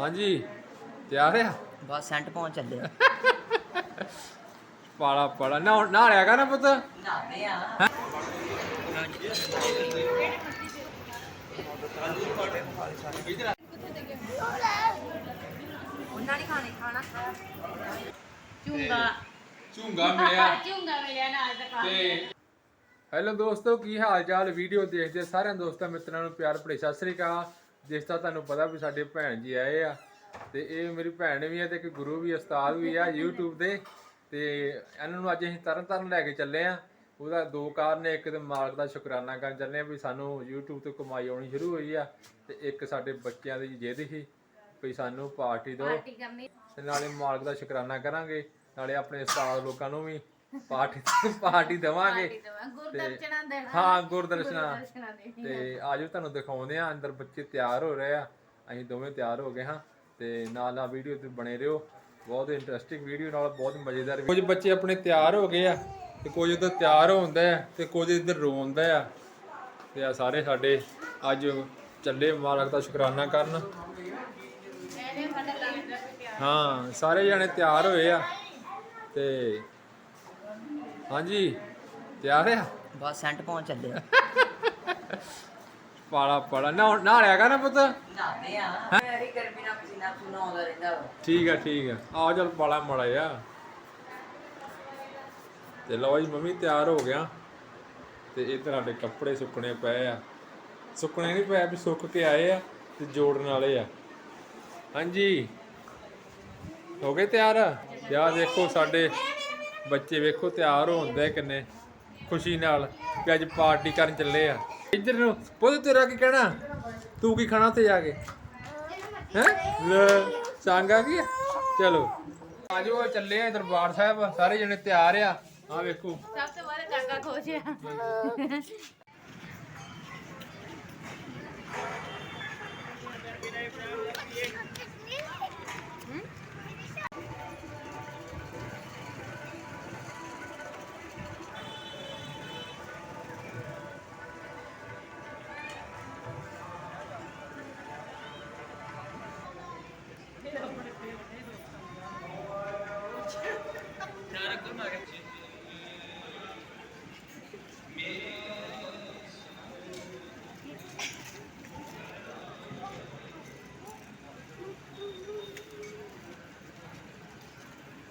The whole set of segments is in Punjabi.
ਹਾਂਜੀ ਤਿਆਰ ਆ? ਬਸ ਸੈਂਟ ਪਹੁੰਚ ਚੱਲੇ ਪਾਲਾ ਪਾਲਾ। ਨਾ ਨਾ ਕਰ ਨਾ ਪੁੱਤ। ਨਾਦੇ ਆ। ਉਹਨਾਂ ਨੇ ਖਾਣੇ ਖਾਣਾ ਚੁੰਗਾ ਝੂੰਗਾ। ਮਿਲਿਆ। ਚੁੰਗਾ ਮਿਲਿਆ ਨਾਲ ਦਾ ਖਾ ਤੇ ਹੈਲੋ ਦੋਸਤੋ ਕੀ ਹਾਲ ਚਾਲ ਵੀਡੀਓ ਦੇਖਦੇ ਸਾਰਿਆਂ ਦੋਸਤਾਂ ਮਿੱਤਰਾਂ ਨੂੰ ਪਿਆਰ ਭਰੇ ਸਤਿ ਸ੍ਰੀ ਅਕਾਲ। ਜਿਸ ਤਰ੍ਹਾਂ ਤੁਹਾਨੂੰ ਪਤਾ ਵੀ ਸਾਡੇ ਭੈਣ ਜੀ ਆਏ ਆ ਤੇ ਇਹ ਮੇਰੀ ਭੈਣ ਵੀ ਆ ਤੇ ਇੱਕ ਗੁਰੂ ਵੀ ਉਸਤਾਦ ਵੀ ਆ YouTube ਦੇ ਤੇ ਇਹਨਾਂ ਨੂੰ ਅੱਜ ਅਸੀਂ ਤਰਨ ਤਾਰਨ ਲੈ ਕੇ ਚੱਲੇ ਆ। ਉਹਦਾ ਦੋ ਕਾਰਨ ਨੇ ਇੱਕ ਤੇ ਮਾਲਕ ਦਾ ਸ਼ੁਕਰਾਨਾ ਕਰਨ ਚੱਲੇ ਆ ਵੀ ਸਾਨੂੰ YouTube ਤੋਂ ਕਮਾਈ ਆਉਣੀ ਸ਼ੁਰੂ ਹੋਈ ਆ ਤੇ ਇੱਕ ਸਾਡੇ ਬੱਚਿਆਂ ਦੀ ਜਿੱਦ ਸੀ ਵੀ ਸਾਨੂੰ ਪਾਰਟੀ ਦਿਓ। ਤੇ ਨਾਲੇ ਮਾਲਕ ਦਾ ਸ਼ੁਕਰਾਨਾ ਕਰਾਂਗੇ ਨਾਲੇ ਆਪਣੇ ਉਸਤਾਦ ਲੋਕਾਂ ਨੂੰ ਵੀ। ਪਾਰਟੀ ਪਾਰਟੀ ਦੇਵਾਂਗੇ। ਗੁਰਦਰਸ਼ਨਾਂ ਦੇਣਾ। ਹਾਂ ਗੁਰਦਰਸ਼ਨਾ। ਤੇ ਆਜੋ ਤੁਹਾਨੂੰ ਦਿਖਾਉਂਦੇ ਆ ਅੰਦਰ ਬੱਚੇ ਤਿਆਰ ਹੋ ਰਹੇ ਆ। ਅਸੀਂ ਦੋਵੇਂ ਤਿਆਰ ਹੋ ਗਏ ਹਾਂ। ਤੇ ਨਾਲ ਨਾਲ ਵੀਡੀਓ ਤੇ ਬਣੇ ਰਹੋ। ਬਹੁਤ ਇੰਟਰਸਟਿੰਗ ਵੀਡੀਓ ਨਾਲ ਬਹੁਤ ਮਜ਼ੇਦਾਰ ਕੁਝ ਬੱਚੇ ਆਪਣੇ ਤਿਆਰ ਹੋ ਗਏ ਆ ਤੇ ਕੁਝ ਉਧਰ ਤਿਆਰ ਹੁੰਦਾ ਆ ਤੇ ਕੁਝ ਇੱਧਰ ਰੋਂਦਾ ਆ। ਤੇ ਆ ਸਾਰੇ ਸਾਡੇ ਅੱਜ ਚੱਲੇ ਮਾਲਕ ਦਾ ਸ਼ੁਕਰਾਨਾ ਕਰਨ। ਹਾਂ ਸਾਰੇ ਜਣੇ ਤਿਆਰ ਹੋਏ ਆ। ਤੇ ਹਾਂਜੀ ਤਿਆਰ ਆ? ਬਸ ਸੈਂਟ ਪਹੁੰਚ ਚੱਲੇ ਪਾਲਾ ਪਾਲਾ। ਨਾ ਨਾ ਲਿਆ ਕਰ ਨਾ ਪੁੱਤ। ਨਾਦੇ ਆ। ਮੇਰੀ ਗਰਮੀ ਨਾਲ ਪਸੀਨਾ ਪਸੀਨਾ ਆਉਂਦਾ ਰਹਿੰਦਾ ਵਾ। ਠੀਕ ਆ ਠੀਕ ਆ। ਆ ਚੱਲ ਪਾਲਾ ਮੜਾ ਆ ਤੇ ਲਓ ਜੀ ਮੰਮੀ ਤਿਆਰ ਹੋ ਗਿਆ। ਤੇ ਇੱਧਰ ਸਾਡੇ ਕੱਪੜੇ ਸੁੱਕਣੇ ਪਏ ਆ। ਸੁੱਕਣੇ ਨਹੀਂ ਪਏ ਵੀ ਸੁੱਕ ਕੇ ਆਏ ਆ ਤੇ ਜੋੜਨ ਵਾਲੇ ਆ। ਹਾਂਜੀ। ਹੋ ਗਏ ਤਿਆਰ? ਆਹ ਦੇਖੋ ਸਾਡੇ ਬੱਚੇ ਵੇਖੋ ਤਿਆਰ ਹੁੰਦੇ ਕਿੰਨੇ ਖੁਸ਼ੀ ਨਾਲ ਕਿ ਅੱਜ ਪਾਰਟੀ ਕਰਨ ਚੱਲੇ ਆ। ਇੱਧਰ ਨੂੰ ਪੁੱਤ ਤੇਰਾ ਕੀ ਕਹਿਣਾ? ਤੂੰ ਕੀ ਖਾਣਾ ਉੱਥੇ ਜਾ ਕੇ? ਹੈ? ਲੈ ਚਾਂਗਾ ਕੀ ਆ? ਚਲੋ। ਆਜੋ ਚੱਲੇ ਆ ਦਰਬਾਰ ਸਾਹਿਬ ਸਾਰੇ ਜਣੇ ਤਿਆਰ ਆ। ਆ ਵੇਖੋ। ਸਭ ਤੋਂ ਵੱਧ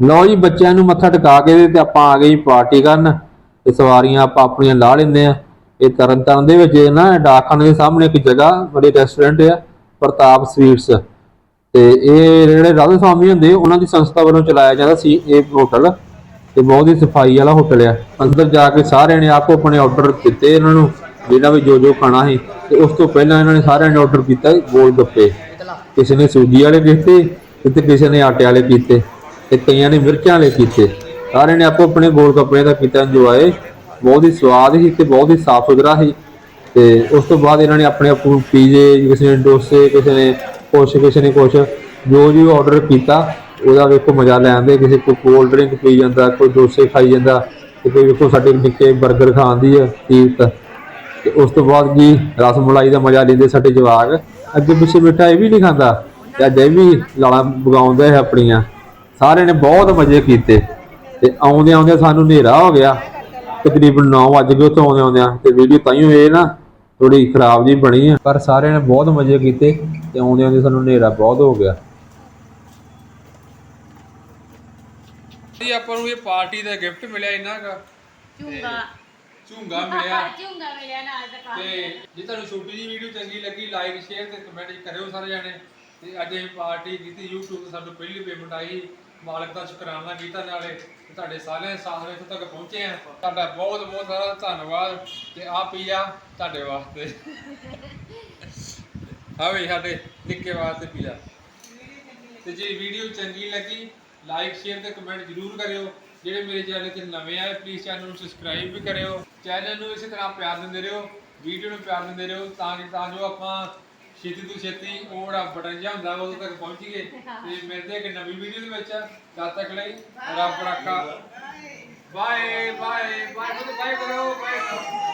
ਲਓ ਜੀ, ਬੱਚਿਆਂ ਨੂੰ ਮੱਥਾ ਟਿਕਾ ਕੇ ਤੇ ਆਪਾਂ ਆ ਗਏ ਪਾਰਟੀ ਕਰਨ ਤੇ ਸਵਾਰੀਆਂ ਆਪਾਂ ਆਪਣੀਆਂ ਲਾ ਲੈਂਦੇ ਆ। ਇਹ ਤਰਨ ਤਰਨਤਾਰਨ ਦੇ ਵਿੱਚ ਨਾ, ਡਾਕਖਾਨੇ ਦੇ ਸਾਹਮਣੇ ਇੱਕ ਜਗ੍ਹਾ, ਬੜੀ ਰੈਸਟੋਰੈਂਟ ਆ, ਪ੍ਰਤਾਪ ਸਵੀਟਸ ਤੇ ਇਹ ਜਿਹੜੇ ਰਾਧਾ ਸਵਾਮੀ ਹੁੰਦੇ, ਉਹਨਾਂ ਦੀ ਸੰਸਥਾ ਵੱਲੋਂ ਚਲਾਇਆ ਜਾਂਦਾ ਸੀ ਇਹ ਹੋਟਲ ਤੇ ਬਹੁਤ ਹੀ ਸਫ਼ਾਈ ਵਾਲਾ ਹੋਟਲ ਆ। ਅੰਦਰ ਜਾ ਕੇ ਸਾਰਿਆਂ ਨੇ ਆਪੋ ਆਪਣੇ ਆਰਡਰ ਦਿੱਤੇ ਇਹਨਾਂ ਨੂੰ ਜਿਹੜਾ ਵੀ ਜੋ ਜੋ ਖਾਣਾ ਸੀ। ਤੇ ਉਸ ਤੋਂ ਪਹਿਲਾਂ ਇਹਨਾਂ ਨੇ ਸਾਰਿਆਂ ਨੇ ਆਰਡਰ ਕੀਤਾ ਗੋਲ ਗੱਪੇ। ਕਿਸੇ ਨੇ ਸੂਜੀ ਵਾਲੇ ਕੀਤੇ ਤੇ ਕਿਸੇ ਨੇ ਆਟੇ ਵਾਲੇ ਕੀਤੇ। ਤੇ ਕਈਆਂ ਨੇ ਮਿਰਚਾਂ ਵਾਲੇ ਕੀਤੇ। ਸਾਰਿਆਂ ਨੇ ਆਪੋ ਆਪਣੇ ਗੋਲ ਗੱਪੇ ਦਾ ਕੀਤਾ ਇੰਜੋਏ ਬਹੁਤ ਹੀ ਸਵਾਦ ਸੀ ਤੇ ਬਹੁਤ ਹੀ ਸਾਫ਼ ਸੁਥਰਾ ਸੀ। ਤੇ ਉਸ ਤੋਂ ਬਾਅਦ ਇਹਨਾਂ ਨੇ ਆਪਣੇ ਆਪ ਨੂੰ ਪੀਜ਼ੇ, ਕਿਸੇ ਨੇ ਡੋਸੇ, ਕਿਸੇ ਨੇ ਕੁਛ, ਕਿਸੇ ਨੇ ਕੁਛ, ਜੋ ਵੀ ਆਰਡਰ ਕੀਤਾ, ਉਹਦਾ ਵੇਖੋ ਮਜ਼ਾ ਲੈ ਲੈਂਦੇ ਕਿਸੇ ਕੋਈ ਕੋਲਡ ਡਰਿੰਕ ਪੀ ਜਾਂਦਾ, ਕੋਈ ਡੋਸੇ ਖਾਈ ਜਾਂਦਾ, ਤੇ ਕੋਈ ਵੇਖੋ ਸਾਡੇ ਨਿੱਕੇ 버ਗਰ ਖਾਂਦੀ ਆ ਕੀਰਤ ਤੇ ਉਸ ਤੋਂ ਬਾਅਦ ਜੀ ਰਸ ਮਲਾਈ ਦਾ ਮਜ਼ਾ ਲੈਂਦੇ ਸਾਡੇ ਜਵਾਕ। ਅੱਗੇ ਪਿੱਛੇ ਮਿੱਠਾ ਇਹ ਵੀ ਨਹੀਂ ਖਾਂਦਾ। ਤੇ ਅੱਜ ਇਹ ਵੀ ਲਾਲਾਂ ਬਗਾਉਂਦਾ ਹੈ ਆਪਣੀਆਂ। ਸਾਰਿਆਂ ਨੇ ਬਹੁਤ ਮਜ਼ੇ ਕੀਤੇ ਤੇ ਆਉਂਦੇ ਆਉਂਦੇ ਸਾਨੂੰ ਹਨੇਰਾ ਹੋ ਗਿਆ। ਤਕਰੀਬਨ 9 ਵਜ ਗਏ ਉੱਥੋਂ ਆਉਂਦੇ ਆਉਂਦਿਆਂ ਤੇ ਵੀਡੀਓ ਤਾਈਓ ਇਹ ਨਾ ਥੋੜੀ ਖਰਾਬ ਜੀ ਬਣੀ ਆ। ਪਰ ਸਾਰਿਆਂ ਨੇ ਬਹੁਤ ਮਜ਼ੇ ਕੀਤੇ ਤੇ ਆਉਂਦੇ ਆਉਂਦੇ ਸਾਨੂੰ ਹਨੇਰਾ ਬਹੁਤ ਹੋ ਗਿਆ। ਜੀ ਆਪਾਂ ਨੂੰ ਇਹ ਪਾਰਟੀ ਦਾ ਗਿਫਟ ਮਿਲਿਆ ਇੰਨਾ ਕਾ। ਚੁੰਗਾ ਝੂੰਗਾ ਮਿਲਿਆ। ਝੂੰਗਾ ਮਿਲਿਆ ਨਾਲ ਦੁਕਾਨ ਤੇ ਜੇ ਤੁਹਾਨੂੰ ਛੋਟੀ ਜੀ ਵੀਡੀਓ ਚੰਗੀ ਲੱਗੀ ਲਾਈਕ ਸ਼ੇਅਰ ਤੇ ਕਮੈਂਟ ਕਰਿਓ ਸਾਰੇ ਜਾਣੇ। ਤੇ ਅੱਜ ਅਸੀਂ ਪਾਰਟੀ ਕੀਤੀ YouTube ਤੇ ਸਾਨੂੰ ਪਹਿਲੀ ਪੇਮੈਂਟ ਆਈ। ਮਾਲਕ ਦਾ ਸ਼ੁਕਰਾਨਾ ਕੀਤਾ ਨਾਲੇ ਤੇ ਤੁਹਾਡੇ ਸਾਰਿਆਂ ਦੇ ਸਾਥ ਵਿੱਚ ਇੱਥੋਂ ਤੱਕ ਪਹੁੰਚੇ ਆ। ਤੁਹਾਡਾ ਬਹੁਤ ਬਹੁਤ ਸਾਰਾ ਧੰਨਵਾਦ ਤੇ ਆ ਪੀਆ ਤੁਹਾਡੇ ਵਾਸਤੇ। ਹਾਂ ਵੀ ਸਾਡੇ ਨਿੱਕੇ ਵਾਸਤੇ ਪੀਆ ਤੇ ਜੇ ਵੀਡੀਓ ਚੰਗੀ ਲੱਗੀ ਲਾਈਕ ਸ਼ੇਅਰ ਤੇ ਕਮੈਂਟ ਜ਼ਰੂਰ ਕਰਿਓ। ਜਿਹੜੇ ਮੇਰੇ ਚੈਨਲ ਤੇ ਨਵੇਂ ਆਏ ਪਲੀਜ਼ ਚੈਨਲ ਨੂੰ ਸਬਸਕ੍ਰਾਈਬ ਵੀ ਕਰਿਓ। ਚੈਨਲ ਨੂੰ ਇਸੇ ਤਰ੍ਹਾਂ ਪਿਆਰ ਦਿੰਦੇ ਰਹੋ, ਵੀਡੀਓ ਨੂੰ ਪਿਆਰ ਦਿੰਦੇ ਰਹੋ, ਤਾਂ ਕਿ ਤਾਂ ਜੋ ਆਪਾਂ ਛੇਤੀ ਤੋਂ ਛੇਤੀ ਉਹ ਜਿਹੜਾ ਬਟਨ ਜਿਹਾ ਹੁੰਦਾ ਉਦੋਂ ਤੱਕ ਪਹੁੰਚੀਏ ਤੇ ਮਿਲਦੇ ਇੱਕ ਨਵੀਂ ਵੀਡੀਓ ਦੇ ਵਿੱਚ ਤਦ ਤੱਕ ਲਈ। ਰੱਬ ਰੱਖਾ। ਬਾਏ। ਬਾਏ ਬਾਏ ਬਾਏ ਕਰੋ ਬਾਏ ਕਰੋ।